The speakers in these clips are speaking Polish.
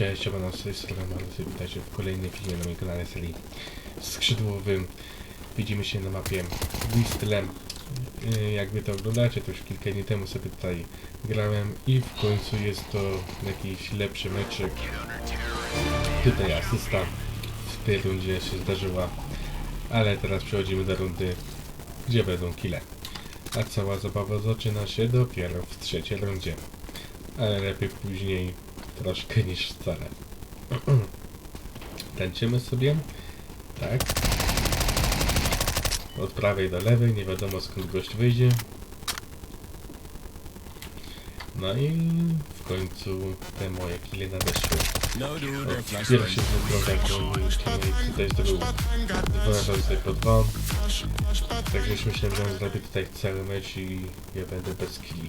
Cześć, siemano, z tej strony Marusy, witajcie w kolejnym filmie na moim kanale serii skrzydłowym. Widzimy się na mapie Wistlem. Yy, Jak wy to oglądacie, to już kilka dni temu sobie tutaj grałem i w końcu jest to jakiś lepszy meczek. Tutaj asysta w tej rundzie się zdarzyła, ale teraz przechodzimy do rundy, gdzie będą kile. A cała zabawa zaczyna się dopiero w trzeciej rundzie. Ale lepiej później troszkę niż wcale. Tańczymy sobie. Tak. Od prawej do lewej, nie wiadomo skąd gość wyjdzie. No i w końcu te moje kile nadeszły. Pierwszy dwukrotek to teammate tutaj zdobył dwa razy po dwa. Także już myślałem, że on zrobi tutaj cały mecz i ja będę bez killi.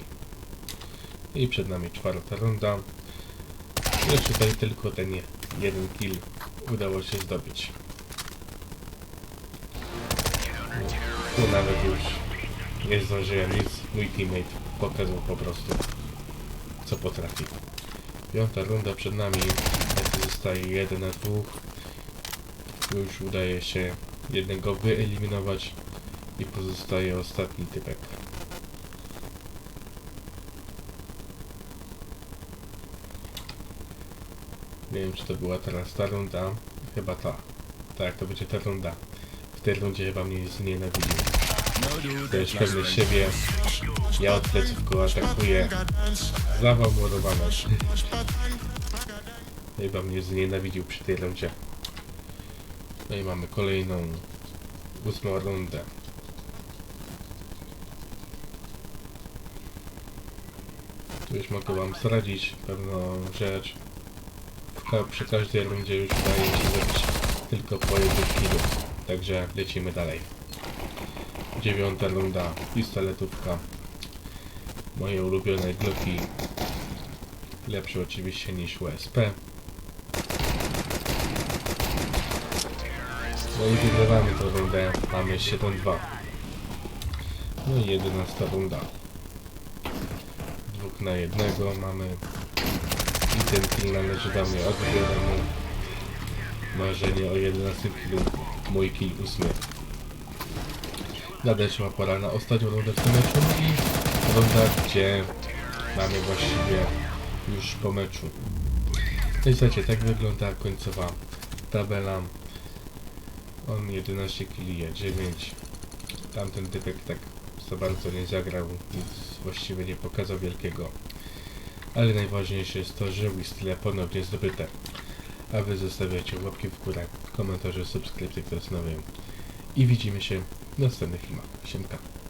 I przed nami czwarta runda. Lecz tutaj tylko ten jeden kill udało się zdobyć. Tu nawet już nie zdążyłem nic, mój teammate pokazał po prostu co potrafi. Piąta runda przed nami, zostaje jeden na dwóch. Już udaje się jednego wyeliminować i pozostaje ostatni typek. Nie wiem czy to była teraz ta runda, chyba ta. Tak, to będzie ta runda. W tej rundzie chyba mnie znienawidził. To jest pewny siebie. Ja od pleców go atakuję. Zawał młodowane. Chyba mnie znienawidził przy tej rundzie. No i mamy kolejną ósmą rundę. Tu już mogę wam zdradzić pewną rzecz. Ka- przy każdej rundzie już udaje się zrobić tylko po jednym killu. Także lecimy dalej. Dziewiąta runda, pistoletówka. Moje ulubione Glocki. Lepsze oczywiście niż USP. No i wygrywamy tę rundę. Mamy 7-2. No i 11 runda. Dwóch na jednego mamy. I ten kill należy do mnie. Odbieram mu marzenie o 11 killu. Mój kill 8 nadeszła pora na ostatnią rundę w tym meczu i runda, gdzie mamy właściwie już po meczu. No i słuchajcie, tak wygląda końcowa tabela. On 11 kili, ja 9. Tamten typek tak za bardzo nie zagrał, nic właściwie nie pokazał wielkiego. Ale najważniejsze jest to, że Wistyle ponownie zdobyte. A wy zostawiacie łapki w górę, komentarze, subskrypcje, jest nowy. I widzimy się w następnych filmach. Siemka.